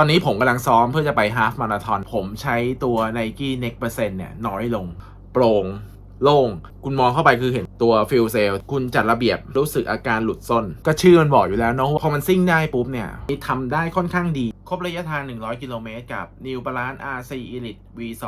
อนนี้ผมกำลังซ้อมเพื่อจะไปฮาฟมาราธอนผมใช้ตัว Nike Next Percent เนี่ยน้อยลง โปร่งโล่ง คุณมองเข้าไปคือเห็นตัวฟิลเซล คุณจัดระเบียบรู้สึกอาการหลุดส้น ก็ชื่อมันบอกอยู่แล้วเนาะพอมันซิ่งได้ปุ๊บเนี่ยทำได้ค่อนข้างดี ครบระยะทาง 100 กิโลเมตรกับ New Balance RC Elite V2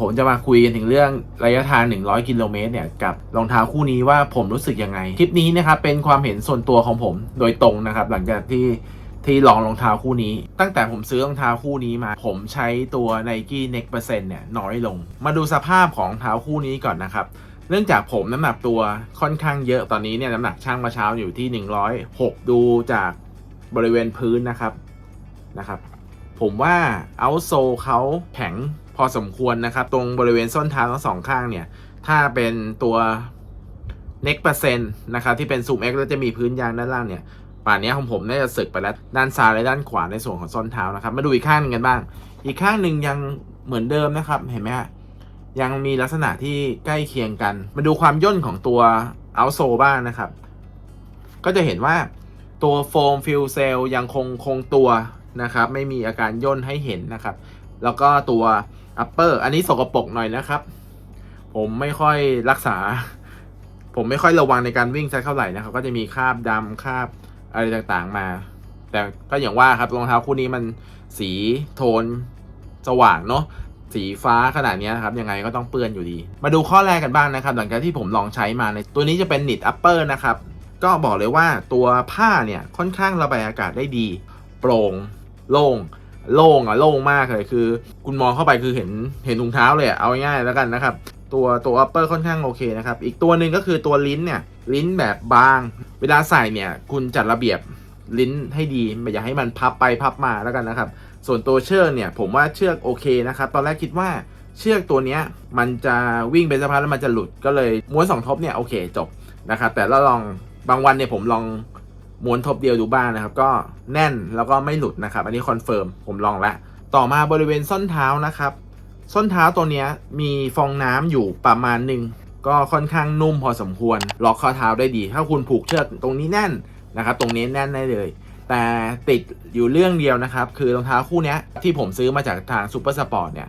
ผมจะมาคุยกันถึงเรื่องระยะทาง 100 กิโลเมตรเนี่ยกับรองเท้าคู่นี้ว่าผมรู้สึกยังไง คลิปนี้นะครับเป็นความเห็นส่วนตัวของผมโดยตรงนะครับ หลังจากที่ที่ลองรองเท้าคู่นี้ ตั้งแต่ผมซื้อรองเท้าคู่นี้มา ผมใช้ตัว Nike Next Percent เนี่ยน้อยลง มาดูสภาพของเท้าคู่นี้ก่อนนะครับเนื่องจากผมน้ำหนักตัวค่อนข้างเยอะตอนนี้เนี่ยน้ำหนักช่างมาเช้าอยู่ที่ 106 ดูจากบริเวณพื้นนะครับนะครับ ผมว่าเอาโซเขาแข็ง อสมควรนะครับ ตรงบริเวณส้นเท้าทั้งสองข้างเนี่ย ถ้าเป็นตัว neck percent นะครับที่เป็นซูม X แล้วจะมีพื้นยางด้านล่างเนี่ยป่านนี้ของผมน่าจะสึกไปแล้วด้านซ้ายและด้านขวาในส่วนของส้นเท้านะครับ มาดูอีกข้างหนึงกันบ้าง อีกข้างหนึ่งยังเหมือนเดิมนะครับเห็นไหมฮะยังมีลักษณะที่ใกล้เคียงกัน มาดูความย่นของตัวเอาโซบ้างนะครับ ก็จะเห็นว่าตัวโฟมฟิลเซลยังคงคงตัวนะครับ ไม่มีอาการย่นให้เห็นนะครับ แล้วก็ตัว อัปเปอร์อันนี้สกปรกหน่อยนะครับ ผมไม่ค่อยรักษา ผมไม่ค่อยระวังในการวิ่งสักเท่าไหร่นะครับ ก็จะมีคราบดำคราบอะไรต่างๆมา แต่ก็อย่างว่าครับรองเท้าคู่นี้มันสีโทนสว่างเนาะสีฟ้าขนาดนี้นะครับ ยังไงก็ต้องเปื้อนอยู่ดี มาดูข้อแรกกันบ้างนะครับ หลังจากที่ผมลองใช้มาในตัวนี้จะเป็น knit upper นะครับ ก็บอกเลยว่าตัวผ้าเนี่ยค่อนข้างระบายอากาศได้ดี โปร่งโล่ง โล่งอะโล่งมากเลยคือ คุณมองเข้าไปคือเห็นเห็นถุงเท้าเลยอะเอาง่ายๆแล้วกันนะครับ ตัวตัว upper ค่อนข้างโอเคนะครับ อีกตัวหนึ่งก็คือตัวลิ้นเนี่ยลิ้นแบบบาง เวลาใส่เนี่ยคุณจัดระเบียบลิ้นให้ดีไม่อยากให้มันพับไปพับมาแล้วกันนะครับ ส่วนตัวเชือกเนี่ยผมว่าเชือกโอเคนะครับ ตอนแรกคิดว่าเชือกตัวนี้มันจะวิ่งไปสักพักแล้วมันจะหลุดก็เลยม้วนสองทบเนี่ยโอเคจบนะครับ แต่เราลองบางวันเนี่ยผมลอง ม้วนทบเดียวดูบ้างนะครับ ก็แน่นแล้วก็ไม่หลุดนะครับ อันนี้คอนเฟิร์มผมลองแล้ว ต่อมาบริเวณส้นเท้านะครับ ส้นเท้าตัวนี้มีฟองน้ำอยู่ประมาณหนึ่งก็ค่อนข้างนุ่มพอสมควรล็อกข้อเท้าได้ดี ถ้าคุณผูกเชือกตรงนี้แน่นนะครับ ตรงนี้แน่นได้เลย แต่ติดอยู่เรื่องเดียวนะครับ คือรองเท้าคู่นี้ที่ผมซื้อมาจากทางซูเปอร์สปอร์ตเนี่ย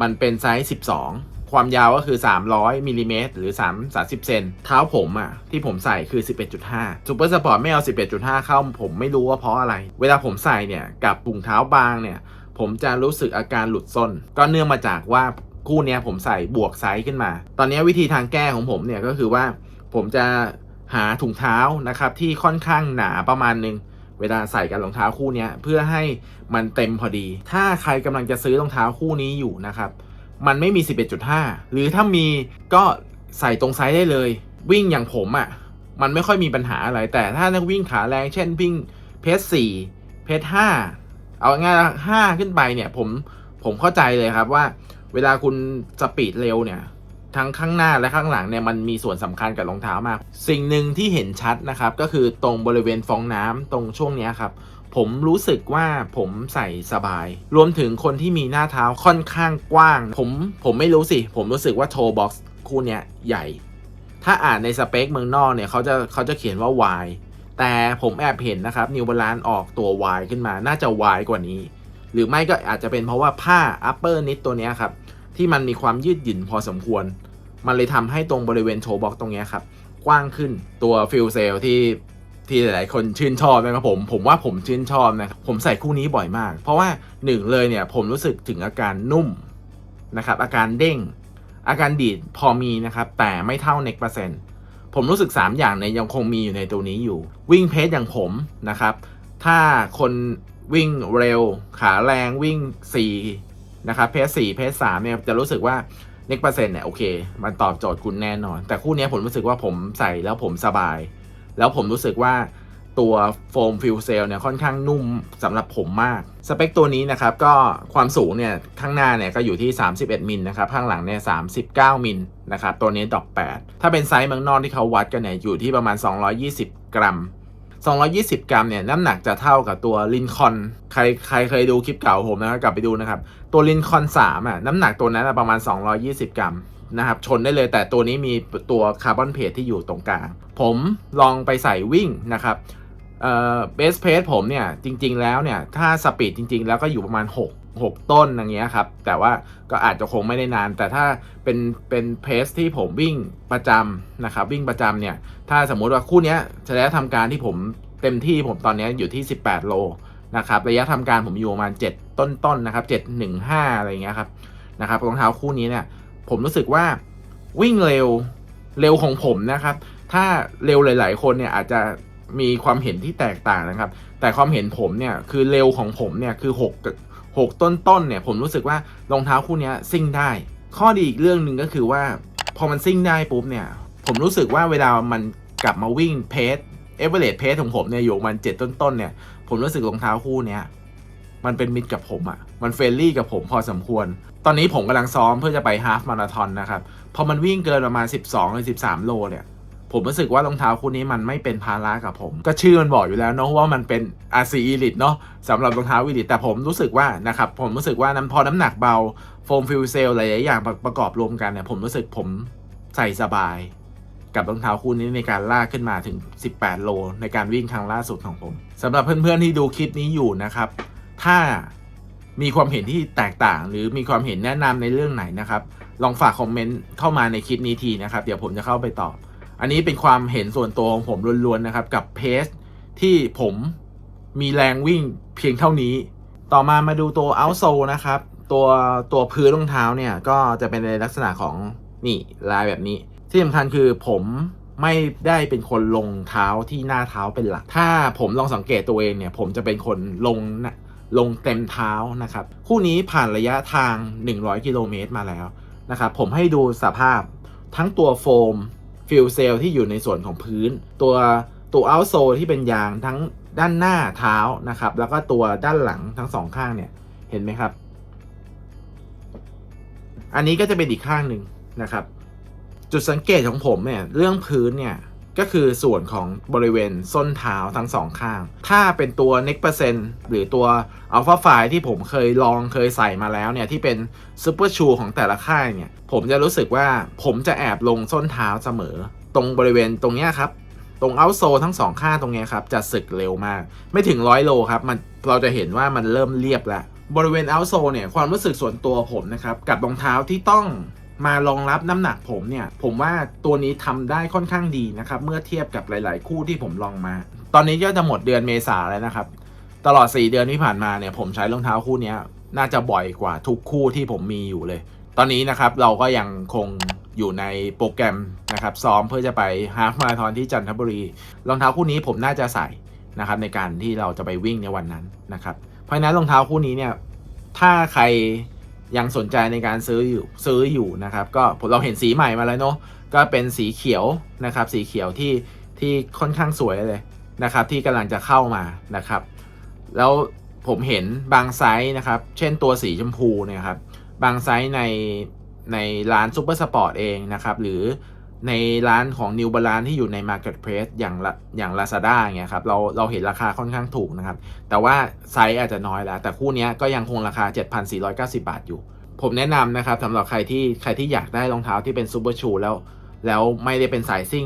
มันเป็นไซส์ 12 ความยาวก็คือ 300มิลลิเมตรหรือ 3 30 เซนเท้าผมอะที่ผมใส่คือ 11.5ซูเปอร์สปอร์ตไม่เอา 11.5 เข้าผมไม่รู้ว่าเพราะอะไร เวลาผมใส่เนี่ย กับถุงเท้าบางเนี่ย ผมจะรู้สึกอาการหลุดส้น ก็เนื่องมาจากว่าคู่เนี้ยผมใส่บวกไซส์ขึ้นมา ตอนนี้วิธีทางแก้ของผมเนี่ยก็คือว่าผมจะหาถุงเท้านะครับที่ค่อนข้างหนาประมาณหนึงเวลาใส่กับรองเท้าคู่เนี้ยเพื่อให้มันเต็มพอดี ถ้าใครกำลังจะซื้อรองเท้าคู่นี้อยู่นะครับ มันไม่มี 11.5 หรือถ้ามีก็ใส่ตรงไซส์ได้เลย วิ่งอย่างผมอะ่ะ มันไม่ค่อยมีปัญหาอะไร แต่ถ้านักวิ่งขาแรง เช่นวิ่งเพจสี่เพจห้าเอาง่ายห้าขึ้นไปเนี่ย ผมผมเข้าใจเลยครับว่า เวลาคุณสปีดเร็วเนี่ยทั้งข้างหน้าและข้างหลังเนี่ยมันมีส่วนสำคัญกับรองเท้ามาก สิ่งหนึ่งที่เห็นชัดนะครับ ก็คือตรงบริเวณฟองน้ำตรงช่วงนี้ครับ ผมรู้สึกว่าผมใส่สบาย รวมถึงคนที่มีหน้าเท้าค่อนข้างกว้าง ผมผมไม่รู้สิ ผมรู้สึกว่าโชบ็อกซ์คู่เนี้ยใหญ่ ถ้าอ่านในสเปคเมืองนอกเนี่ยเขาจะเขาจะเขียนว่า Y แต่ผมแอบเห็นนะครับนิวบาลานออกตัว Y ขึ้นมาน่าจะ Y กว่านี้ หรือไม่ก็อาจจะเป็นเพราะว่าผ้า upper knit ตัวนี้ครับ ที่มันมีความยืดหยุ่นพอสมควร มันเลยทำให้ตรงบริเวณโชว์บ็อกตรงนี้ครับ กว้างขึ้นตัวฟิลเซลที่ ที่หลาย ๆ คนชื่นชอบนะครับผมผมว่าผมชื่นชอบนะครับผมใส่คู่นี้บ่อยมาก เพราะว่าหนึ่งเลยเนี่ยผมรู้สึกถึงอาการนุ่มนะครับอาการเด้ง อาการดีดพอมีนะครับแต่ไม่เท่าเน็กเปอร์เซ็นต์ผมรู้สึก 3 อย่างเนี่ยยังคงมีอยู่ในตัวนี้อยู่ วิ่งเพจอย่างผมนะครับถ้าคนวิ่งเร็ว ขาแรงวิ่ง4นะครับเพจ4เพจ3เนี่ยจะรู้สึกว่าเน็กเปอร์เซ็นต์เนี่ยโอเค มันตอบโจทย์คุณแน่นอน แต่คู่นี้ผมรู้สึกว่าผมใส่แล้วผมสบาย แล้วผมรู้สึกว่าตัวโฟมฟิลเซลเนี่ยค่อนข้างนุ่มสำหรับผมมาก สเปคตัวนี้นะครับก็ความสูงเนี่ยข้างหน้าเนี่ยก็อยู่ที่ 31 มิลนะครับ ข้างหลังเนี่ย 39 มิลนะครับตัวนี้ดอก 8 ถ้าเป็นไซส์เมืองนอกที่เขาวัดกันเนี่ยอยู่ที่ประมาณ 220 กรัม 220 กรัมเนี่ยน้ำหนักจะเท่ากับตัวลินคอนใครใครเคยดูคลิปเก่าผมนะครับกลับไปดูนะครับ ตัวลินคอน3อะน้ำหนักตัวนั้นประมาณ 220 กรัม นะครับชนได้เลยแต่ตัวนี้มีตัวคาร์บอนเพจที่อยู่ตรงกลาง ผมลองไปใส่วิ่งนะครับเออเบสเพสผมเนี่ยจริง ๆ แล้วเนี่ยถ้าสปีดจริง ๆ แล้วก็อยู่ประมาณ 6 6 ต้นอย่างเงี้ยครับ แต่ว่าก็อาจจะคงไม่ได้นาน แต่ถ้าเป็นเป็นเพสที่ผมวิ่งประจำนะครับ วิ่งประจำเนี่ย ถ้าสมมุติว่าคู่นี้ยจะได้ทำการที่ผมเต็มที่ผมตอนนี้อยู่ที่ 18 โลนะครับ ระยะทำการผมอยู่ประมาณ 7 ต้นๆนนะครับ 715 อะไรอย่างเงี้ยครับนะครับรองเท้าคู่นี้เนี่ย ผมรู้สึกว่าวิ่งเร็วเร็วของผมนะครับ ถ้าเร็วหลาย ๆ คนเนี่ยอาจจะมีความเห็นที่แตกต่างนะครับ แต่ความเห็นผมเนี่ยคือเร็วของผมเนี่ยคือ6กับ6ต้นๆเนี่ยผมรู้สึกว่ารองเท้าคู่นี้ซิ่งได้ ข้อดีอีกเรื่องหนึ่งก็คือว่า พอมันซิ่งได้ปุ๊บเนี่ย ผมรู้สึกว่าเวลามันกลับมาวิ่งเพจเอเวอเรสเพจของผมเนี่ยอยู่ประมันเจ็ดต้นๆเนี่ยผมรู้สึกรองเท้าคู่เนี้ยมันเป็นมิตรกับผมอะ่ะ มันเฟรนลี่กับผมพอสมควร ตอนนี้ผมกำลังซ้อมเพื่อจะไปฮาฟมาราธอนนะครับ พอมันวิ่งเกินประมาณ 12หรือ13 โลเนี่ย ผมรู้สึกว่ารองเท้าคู่นี้มันไม่เป็นภาระกับผม ก็ชื่อมันบอกอยู่แล้วเนาะว่ามันเป็น RC Elite เนาะสำหรับรองเท้า Elite แต่ผมรู้สึกว่านะครับ ผมรู้สึกว่าน้ำพอน้ำหนักเบาโฟมฟิลเซลหลายๆอย่างประประกอบรวมกันเนี่ยผมรู้สึกผมใส่สบาย กับรองเท้าคู่นี้ในการลากขึ้นมาถึง 18 โล ในการวิ่งครั้งล่าสุดของผมสำหรับเพื่อนๆที่ดูคลิปนี้อยู่นะครับ ถ้า มีความเห็นที่แตกต่าง หรือมีความเห็นแนะนำในเรื่องไหนนะครับ ลองฝากคอมเมนต์เข้ามาในคลิปนี้ทีนะครับ เดี๋ยวผมจะเข้าไปตอบ อันนี้เป็นความเห็นส่วนตัวของผมล้วนๆนะครับ กับเพจที่ผมมีแรงวิ่งเพียงเท่านี้ ต่อมามาดูตัว o u t s o l นะครับ ตัวตัวพื้นรองเท้าเนี่ยก็จะเป็นในลักษณะของนี่ลายแบบนี้ ที่สำคัญคือผมไม่ได้เป็นคนลงเท้าที่หน้าเท้าเป็นหลัก ถ้าผมลองสังเกตตัวเองเนี่ย ผมจะเป็นคนลงนะ ลงเต็มเท้านะครับ คู่นี้ผ่านระยะทาง 100 กิโลเมตรมาแล้วนะครับ ผมให้ดูสภาพทั้งตัวโฟมฟิลเซลที่อยู่ในส่วนของพื้น ตัวตัวเอาโซที่เป็นยางทั้งด้านหน้าเท้านะครับ แล้วก็ตัวด้านหลังทั้งสองข้างเนี่ยเห็นไหมครับ อันนี้ก็จะเป็นอีกข้างหนึ่งนะครับ จุดสังเกตของผมเนี่ยเรื่องพื้นเนี่ย ก็คือส่วนของบริเวณส้นเท้าทั้งสองข้าง ถ้าเป็นตัว next percent หรือตัว alpha f i ที่ผมเคยลองเคยใส่มาแล้วเนี่ย ที่เป็น super shoe ของแต่ละค่ายเนี่ย ผมจะรู้สึกว่าผมจะแอบลงส้นเท้าเสมอ ตรงบริเวณตรงเนี้ยครับ ตรงเอาโซทั้งสองข้างตรงนี้ครับ จะสึกเร็วมาก ไม่ถึงร้อยโลครับมันเราจะเห็นว่ามันเริ่มเรียบแล้วบริเวณเอาโซเนี่ยความรู้สึกส่วนตัวผมนะครับกับรองเท้าที่ต้อง มารองรับน้ำหนักผมเนี่ย ผมว่าตัวนี้ทำได้ค่อนข้างดีนะครับ เมื่อเทียบกับหลาย ๆ คู่ที่ผมลองมา ตอนนี้ก็จะหมดเดือนเมษาแล้วนะครับ ตลอด 4 เดือนที่ผ่านมาเนี่ยผมใช้รองเท้าคู่นี้น่าจะบ่อยกว่าทุกคู่ที่ผมมีอยู่เลย ตอนนี้นะครับเราก็ยังคงอยู่ในโปรแกรมนะครับซ้อมเพื่อจะไปฮาฟมาราธอนที่จันทบุรี รองเท้าคู่นี้ผมน่าจะใส่นะครับในการที่เราจะไปวิ่งในวันนั้นนะครับ เพราะฉะนั้นรองเท้าคู่นี้เนี่ยถ้าใคร ยังสนใจในการซื้ออยู่ซื้ออยู่นะครับ ก็เราเห็นสีใหม่มาแล้วเนาะก็เป็นสีเขียวนะครับ สีเขียวที่ที่ค่อนข้างสวยเลยนะครับ ที่กำลังจะเข้ามานะครับ แล้วผมเห็นบางไซส์นะครับ เช่นตัวสีชมพูเนี่ยครับ บางไซส์ในในร้านซูเปอร์สปอร์ตเองนะครับ หรือ ในร้านของ New Balance ที่อยู่ใน Marketplace อย่างละอย่าง Lazada เงี้ยครับเราเราเห็นราคาค่อนข้างถูกนะครับ แต่ว่าไซส์อาจจะน้อยแล้ว แต่คู่นี้ก็ยังคงราคา 7,490 บาทอยู่ ผมแนะนำนะครับสำหรับใครที่ใครที่อยากได้รองเท้าที่เป็นซูเปอร์ชูแล้ว แล้วไม่ได้เป็นสายซิ่ง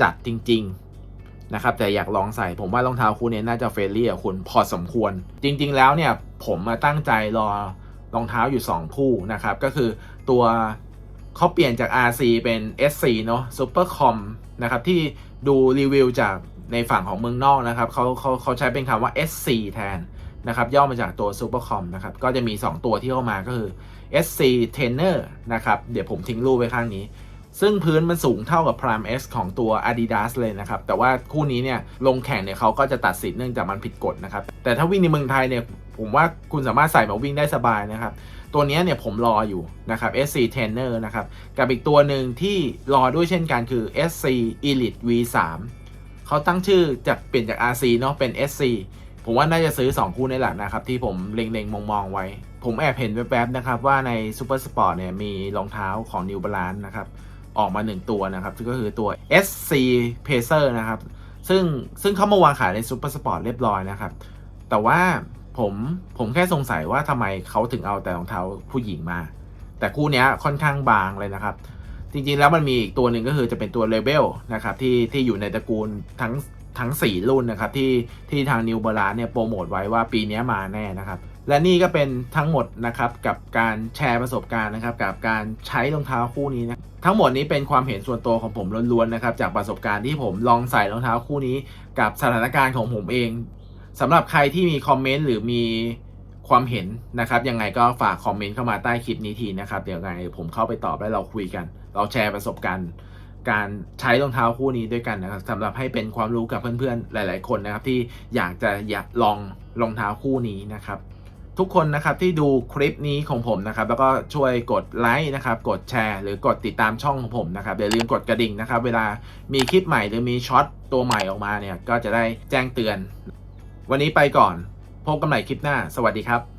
จัดๆจริง ๆ นะครับ แต่อยากลองใส่ผมว่ารองเท้าคู่นี้น่าจะเฟรนลี่กับคุณพอสมควร จริง ๆ แล้วเนี่ยผมมาตั้งใจรอรองเท้าอยู่ 2 คู่นะครับก็คือตัว เขาเปลี่ยนจาก RC เป็น SC เนาะ Super Com นะครับ ที่ดูรีวิวจากในฝั่งของเมืองนอกนะครับเขาเขาเขาใช้เป็นคำว่า SC แทนนะครับ ย่อมาจากตัว Super Com นะครับ ก็จะมี 2 ตัวที่เข้ามาก็คือ SC Trainer นะครับ เดี๋ยวผมทิ้งรูปไว้ข้างนี้ ซึ่งพื้นมันสูงเท่ากับ Prime X ของตัว Adidas เลยนะครับ แต่ว่าคู่นี้เนี่ยลงแข่งเนี่ยเขาก็จะตัดสินเนื่องจากมันผิดกฎนะครับ แต่ถ้าวิ่งในเมืองไทยเนี่ยผมว่าคุณสามารถใส่มาวิ่งได้สบายนะครับ ตัวนี้เนี่ยผมรออยู่นะครับ SC Trainer นะครับ กับอีกตัวหนึ่งที่รอด้วยเช่นกันคือ SC Elite V3 เขาตั้งชื่อจากเปลี่ยนจาก RC เนาะเป็น SC ผมว่าน่าจะซื้อ 2 คู่นี่แหละนะครับ ที่ผมเล็งๆ มอง ๆ ไว้ ผมแอบเห็นแวบๆนะครับว่าใน Super Sport เนี่ยมีรองเท้าของ New Balance นะครับ ออกมา 1 ตัวนะครับก็คือตัว SC Pacer นะครับ ซึ่งซึ่งเขามาวางขายในซูเปอร์สปอร์ตเรียบร้อยนะครับ แต่ว่า ผมผมแค่สงสัยว่าทำไมเขาถึงเอาแต่รองเท้าผู้หญิงมา แต่คู่นี้ค่อนข้างบางเลยนะครับ จริงๆแล้วมันมีอีกตัวหนึ่งก็คือจะเป็นตัวเลเวลนะครับที่ที่อยู่ในตระกูลทั้งทั้ง 4 รุ่นนะครับที่ที่ทางนิวบาลานเนี่ยโปรโมทไว้ว่าปีนี้มาแน่นะครับ และนี่ก็เป็นทั้งหมดนะครับกับการแชร์ประสบการณ์นะครับ กับการใช้รองเท้าคู่นี้นะทั้งหมดนี้เป็นความเห็นส่วนตัวของผมล้วนๆนะครับจากประสบการณ์ที่ผมลองใส่รองเท้าคู่นี้ กับสถานการณ์ของผมเอง สำหรับใครที่มีคอมเมนต์หรือมีความเห็นนะครับยังไงก็ฝากคอมเมนต์เข้ามาใต้คลิปนี้ทีนะครับ เดี๋ยวไงผมเข้าไปตอบแล้วเราคุยกัน เราแชร์ประสบการณ์การใช้รองเท้าคู่นี้ด้วยกันนะครับสำหรับให้เป็นความรู้กับเพื่อนๆหลาย ๆ คนนะครับ ที่อยากจะอยากลองรองเท้าคู่นี้นะครับ ทุกคนนะครับที่ดูคลิปนี้ของผมนะครับ แล้วก็ช่วยกดไลค์นะครับ กดแชร์ หรือกดติดตามช่องของผมนะครับอย่าลืมกดกระดิ่งนะครับ เวลามีคลิปใหม่หรือมีช็อตตัวใหม่ออกมาเนี่ยก็จะได้แจ้งเตือน วันนี้ไปก่อน พบกันใหม่คลิปหน้า สวัสดีครับ